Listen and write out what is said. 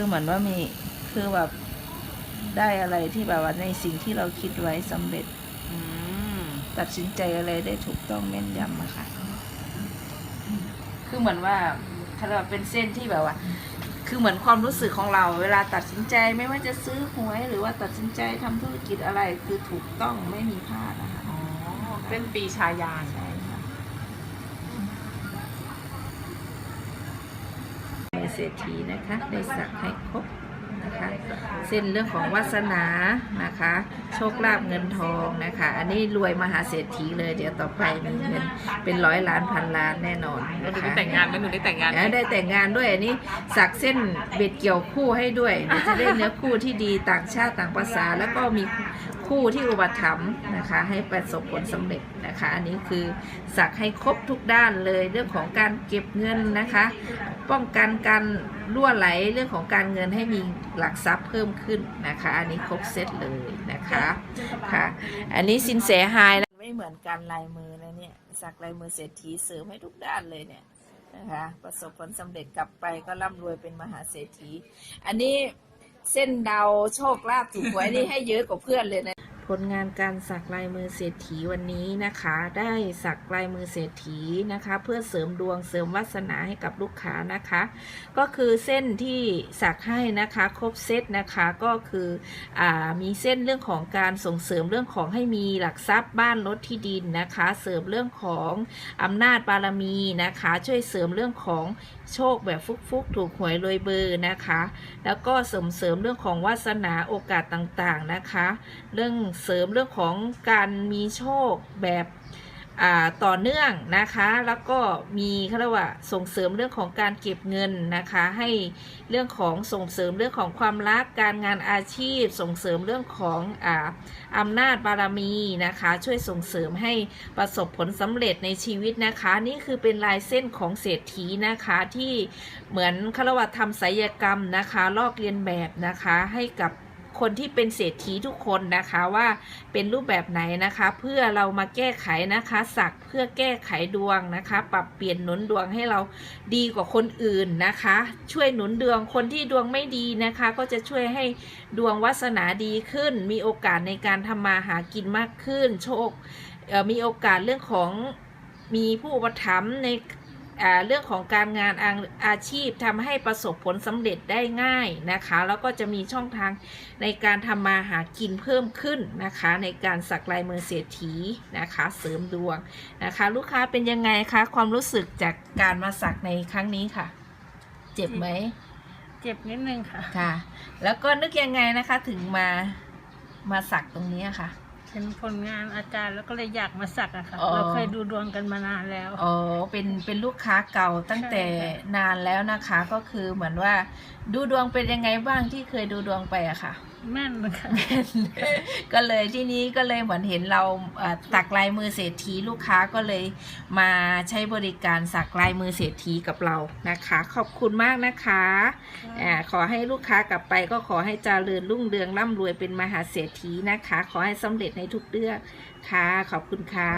คือเหมือนว่ามีคือแบบได้อะไรที่แบบว่าในสิ่งที่เราคิดไว้สำเร็จ อืม ตัดสินใจอะไรได้ถูกต้องแม่นยำอะค่ะ คือเหมือนว่าถ้าเราเป็นเส้นที่แบบว่า คือเหมือนความรู้สึกของเรา เวลาตัดสินใจไม่ว่าจะซื้อหวยหรือว่าตัดสินใจทำธุรกิจอะไรคือถูกต้องไม่มีพลาดนะคะ อ๋อ เป็นปีชายานใช่ค่ะมีเศรษฐีนะคะได้สักให้ครบนะคะเส้นเรื่องของวาสนานะคะ โชคลาภเงินทองนะคะ อันนี้รวยมหาเศรษฐีเลย เดี๋ยวต่อไปมีเงินเป็นร้อยล้านพันล้านแน่นอนแล้วนะหนูคะได้แต่งงานไหมหนูได้แต่งงานไหม แล้วได้แต่งงานด้วยอันนี้สักเส้นเบ็ดเกี่ยวคู่ให้ด้วยเดี๋ยวจะได้เนื้อคู่ที่ดีต่างชาติต่างภาษาแล้วก็มี คู่ที่อุปถัมภ์นะคะ ให้ประสบผลสำเร็จนะคะ อันนี้คือสักให้ครบทุกด้านเลยเรื่องของการเก็บเงินนะคะ ป้องกันการรั่วไหลเรื่องของการเงินให้มีหลักทรัพย์เพิ่มขึ้นนะคะ อันนี้ครบเซตเลยนะคะค่ะ อันนี้สินแสไฮนะไม่เหมือนกันลายมือนะเนี่ยสักลายมือเศรษฐีเสริมให้ทุกด้านเลยเนี่ยนะคะประสบผลสำเร็จกลับไปก็ร่ำรวยเป็นมหาเศรษฐี อันนี้ เส้นดาวโชคลาภถูกหวยนี่ให้เยอะกว่าเพื่อนเลยนะ ผลงานการสักลายมือเศรษฐีวันนี้นะคะ ได้สักลายมือเศรษฐีนะคะ เพื่อเสริมดวงเสริมวาสนาให้กับลูกค้านะคะ ก็คือเส้นที่สักให้นะคะครบเซตนะคะก็คืออมีเส้นเรื่องของการส่งเสริมเรื่องของให้มีหลักทรัพย์บ้านรถที่ดินนะคะ เสริมเรื่องของอำนาจบารมีนะคะ ช่วยเสริมเรื่องของโชคแบบฟุกๆ ถูกหวยรวยเบอร์นะคะ แล้วก็เสริมเสริมเรื่องของวาสนาโอกาสต่างๆนะคะ เรื่องเสริมเรื่องของการมีโชคแบบต่อเนื่องนะคะ แล้วก็มีเขาเรียกว่าส่งเสริมเรื่องของการเก็บเงินนะคะ ให้เรื่องของส่งเสริมเรื่องของความรักการงานอาชีพ ส่งเสริมเรื่องของออำนาจบารมีนะคะ ช่วยส่งเสริมให้ประสบผลสำเร็จในชีวิตนะคะ นี่คือเป็นลายเส้นของเศรษฐีนะคะที่เหมือนเขาเรียกว่าทำศิลปกรรมนะคะ ลอกเลียนแบบนะคะให้กับ คนที่เป็นเศรษฐีทุกคนนะคะว่าเป็นรูปแบบไหนนะคะ เพื่อเรามาแก้ไขนะคะสักเพื่อแก้ไขดวงนะคะ ปรับเปลี่ยนหนุนดวงให้เราดีกว่าคนอื่นนะคะ ช่วยหนุนดวงคนที่ดวงไม่ดีนะคะ ก็จะช่วยให้ดวงวาสนาดีขึ้น มีโอกาสในการทำมาหากินมากขึ้น โชคมีโอกาสเรื่องของมีผู้อุปถัมภ์ใน เรื่องของการงานอาอาชีพทำให้ประสบผลสำเร็จได้ง่ายนะคะ แล้วก็จะมีช่องทางในการทำมาหากินเพิ่มขึ้นนะคะ ในการสักลายมือเศรษฐีนะคะ เสริมดวงนะคะ ลูกค้าเป็นยังไงคะ ความรู้สึกจากการมาสักในครั้งนี้ค่ะ เจ็บไหมเจ็บนิดนึงค่ะค่ะ แล้วก็นึกยังไงนะคะถึงมามาสักตรงนี้ค่ะ เห็นผลงานอาจารย์แล้วก็เลยอยากมาสักอะค่ะ อ๋อ เราเคยดูดวงกันมานานแล้ว อ๋อ เป็น เป็นลูกค้าเก่าตั้งแต่ใช่ค่ะ นานแล้วนะคะ ก็คือเหมือนว่า ดูดวงเป็นยังไงบ้างที่เคยดูดวงไปอะค่ะ แม่นเลยค่ะก็เลยที่นี้ก็เลยเหมือนเห็นเราเอ่อสักลายมือเศรษฐีลูกค้าก็เลยมาใช้บริการสักลายมือเศรษฐีกับเรานะคะ ขอบคุณมากนะคะอ่าขอให้ลูกค้ากลับไปก็ขอให้เจริญรุ่งเรืองร่ำรวยเป็นมหาเศรษฐีนะคะ ขอให้สำเร็จในทุกเรื่องค่ะ ขอบคุณค่ะ